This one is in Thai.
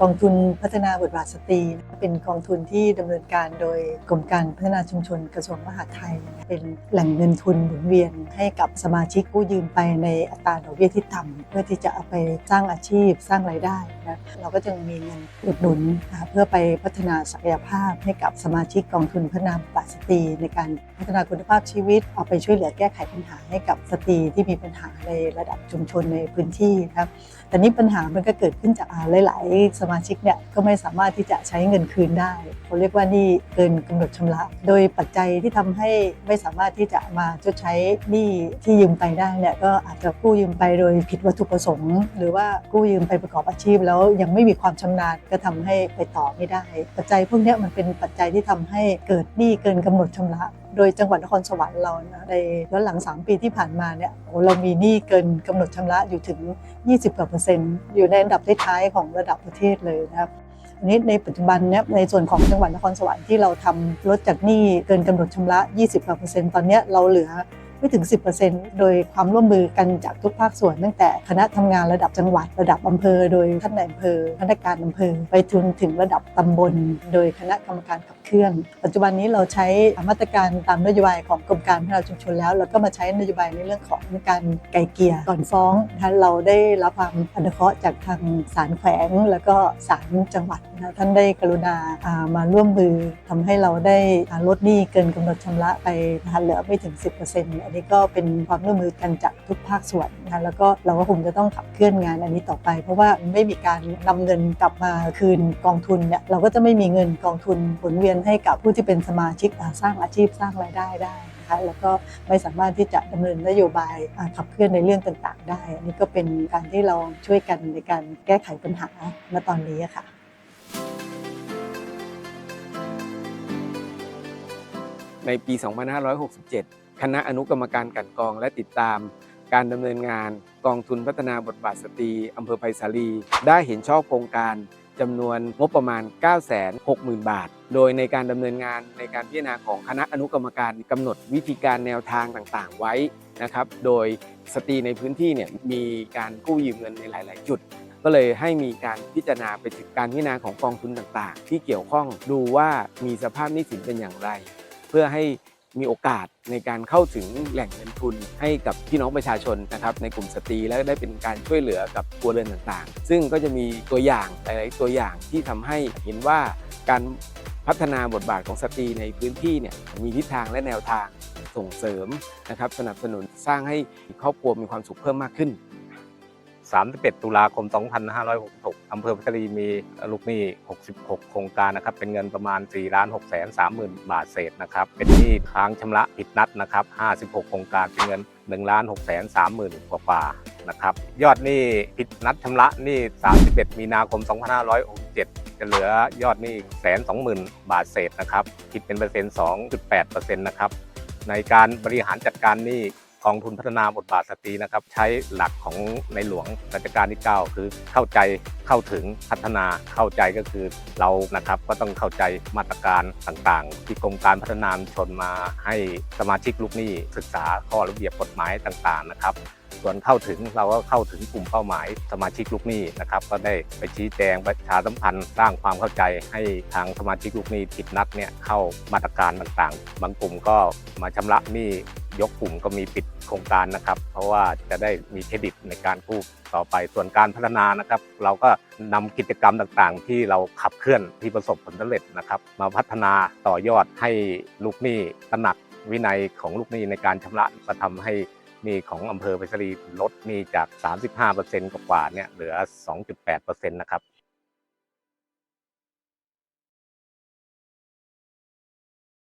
กองทุนพัฒนาบทบาทสตรี เป็นกองทุนที่ดำเนินการโดยกรมการพัฒนาชุมชนกระทรวงมหาดไทย เป็นแหล่งเงินทุนหมุนเวียนให้กับสมาชิกกู้ยืมไปในอัตราดอกเบี้ยที่ต่ำเพื่อที่จะเอาไปสร้างอาชีพสร้างรายได้ นะเราก็จะมีเงินอุดหนุนนะเพื่อไปพัฒนาศักยภาพให้กับสมาชิกกองทุนพัฒนาบทบาสตรี ในการพัฒนาคุณภาพชีวิตเอาไปช่วยเหลือแก้ไขปัญหาให้กับสตรีที่มีปัญหาในระดับชุมชนในพื้นที่ครับแต่นี้ปัญหามันก็เกิดขึ้นจากอ่าหลาย ๆ สมาชิกเนี่ยก็ไม่สามารถที่จะใช้เงินคืนได้เขาเรียกว่านี่เกินกำหนดชำระ โดยปัจจัยที่ทำให้ไม่สามารถที่จะมาชดใช้หนี้ที่ยืมไปได้เนี่ยก็อาจจะกู้ยืมไปโดยผิดวัตถุประสงค์ หรือว่ากู้ยืมไปประกอบอาชีพแล้วยังไม่มีความชำนาญก็ทำให้ไปต่อไม่ได้ ปัจจัยพวกนี้มันเป็นปัจจัยที่ทำให้เกิดหนี้เกินกำหนดชำระ โดยจังหวัดนครสวรรค์เรานะในย้อนหลัง 3 ปีที่ผ่านมาเนี่ยโอ้เรามีหนี้เกินกำหนดชำระอยู่ถึง 20กว่าเปอร์เซ็นต์อยู่ในอันดับท้ายของระดับประเทศเลยนะครับอันนี้ในปัจจุบันเนี่ยในส่วนของจังหวัดนครสวรรค์ที่เราทำลดจากหนี้เกินกำหนดชำระ 20กว่าเปอร์เซ็นต์ตอนนี้เราเหลือ ไม่ถึง 10%โดยความร่วมมือกันจากทุกภาคส่วน ตั้งแต่คณะทำงานระดับจังหวัดระดับอำเภอ โดยท่านนายอำเภอพนักงานอำเภอ ไปจนถึงระดับตำบล โดยคณะกรรมการขับเคลื่อน ปัจจุบันนี้เราใช้มาตรการตามนโยบายของกรมการพัฒนาชุมชนแล้วเราก็มาใช้นโยบายในเรื่องของการไกลเกลี่ยก่อนฟ้องนะคะเราได้รับความอนุเคราะห์จากทางศาลแขวง แล้วก็ศาลจังหวัดนะท่านได้กรุณามาร่วมมือทำให้เราได้ลดหนี้เกินกำหนดชำระไปนะคะเหลือไม่ถึง 10%อันนี้ก็เป็นความร่วมมือกันจากทุกภาคส่วนนะคะแล้วก็เราก็คงจะต้องขับเคลื่อนงานอันนี้ต่อไป เพราะว่าไม่มีการนำเงินกลับมาคืนกองทุนเนี่ยเราก็จะไม่มีเงินกองทุนหมุนเวียนให้กับผู้ที่เป็นสมาชิกสร้างอาชีพสร้างรายได้ได้นะคะแล้วก็ไม่สามารถที่จะดำเนินนโยบายขับเคลื่อนในเรื่องต่างๆ ได้ อันนี้ก็เป็นการที่เราช่วยกันในการแก้ไขปัญหาณตอนนี้ค่ะในปี 2567 คณะอนุกรรมการกันกองและติดตาม การดำเนินงานกองทุนพัฒนาบทบาทสตรีอำเภอไผ่สาลี ได้เห็นชอบโครงการจำนวนงบประมาณ 960,000 บาท โดยในการดำเนินงานในการพิจารณาของคณะอนุกรรมการกำหนดวิธีการแนวทางต่างๆ ไว้นะครับ โดยสตรีในพื้นที่เนี่ยมีการกู้ยืมเงินในหลาย ๆ จุด ก็เลยให้มีการพิจารณาไปถึงการพิจารณาของกองทุนต่างๆ ที่เกี่ยวข้องดูว่ามีสภาพหนี้สินเป็นอย่างไร เพื่อให้ มีโอกาสในการเข้าถึงแหล่งเงินทุนให้กับพี่น้องประชาชนนะครับในกลุ่มสตรีและได้เป็นการช่วยเหลือกับครัวเรือนต่างๆ ซึ่งก็จะมีตัวอย่างหลาย ๆ ตัวอย่างที่ทำให้เห็นว่าการพัฒนาบทบาทของสตรีในพื้นที่เนี่ยมีทิศทางและแนวทางส่งเสริมนะครับสนับสนุนสร้างให้ครอบครัวมีความสุขเพิ่มมากขึ้น 31 ตุลาคม 2566 อำเภอพัทลีมีลูกหนี้ 66 โครงการนะครับ เป็นเงินประมาณ 4 ล้าน6แสน30,000 บาทเศษนะครับ เป็นหนี้ค้างชำระผิดนัดนะครับ 56 โครงการ เป็นเงิน 1 ล้าน6แสน30,000 กว่ากว่าๆนะครับ ยอดหนี้ผิดนัดชำระหนี้ 31 มีนาคม 2567 จะเหลือยอดหนี้แสน20,000บาทเศษนะครับ คิดเป็นเปอร์เซ็นต์ 2.8%นะครับ ในการบริหารจัดการหนี้ กองทุนพัฒนาบทบาทสตรีนะครับ ใช้หลักของในหลวงรัชกาลที่ 9 คือเข้าใจเข้าถึงพัฒนาเข้าใจก็คือเรานะครับก็ต้องเข้าใจมาตรการต่างๆ ที่กรมการพัฒนาชนมาให้สมาชิกลูกหนี้ศึกษาข้อระเบียบกฎหมายต่างๆนะครับส่วนเข้าถึงเราก็เข้าถึงกลุ่มเป้าหมายสมาชิกลูกหนี้นะครับก็ได้ไปชี้แจงประชาสัมพันธ์สร้างความเข้าใจให้ทางสมาชิกลูกหนี้ผิดนัดเนี่ยเข้ามาตรการต่างๆ บางกลุ่มก็มาชำระหนี้ ยกกลุ่มก็มีปิดโครงการนะครับ เพราะว่าจะได้มีเครดิตในการกู้ต่อไปส่วนการพัฒนานะครับ เราก็นำกิจกรรมต่างๆ ที่เราขับเคลื่อนที่ประสบผลสำเร็จนะครับ มาพัฒนาต่อยอดให้ลูกหนี้ตระหนักวินัยของลูกหนี้ในการชำระก็ทำให้นี้ของอำเภอไผ่สาลีลดนี้จาก 35%กว่าๆเนี่ยเหลือ 2.8%นะครับ